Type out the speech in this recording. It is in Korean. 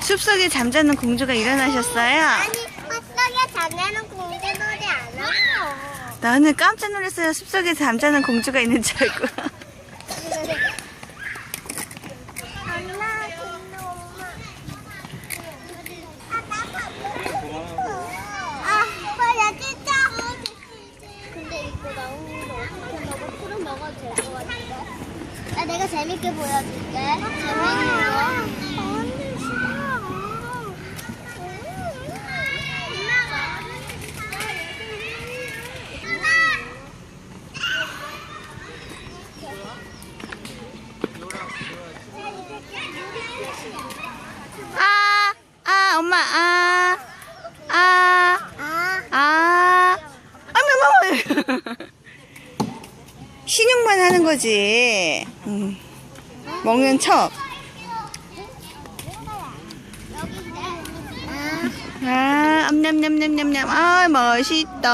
숲속에 잠자는 공주가 일어나셨어요? 아니, 숲속에 잠자는 공주 노래 안 하고. 나는 깜짝 놀랐어요. 숲속에 잠자는 공주가 있는 줄 알고. 내가 재밌게 보여줄게. 재밌는 거. 아, 아, 엄마, 아, 아, 아, 아. 어머, 어머. 신용만 하는 거지. 음. 먹는 척. 아. 아, 엄냠냠냠냠냠. 아, 멋있다.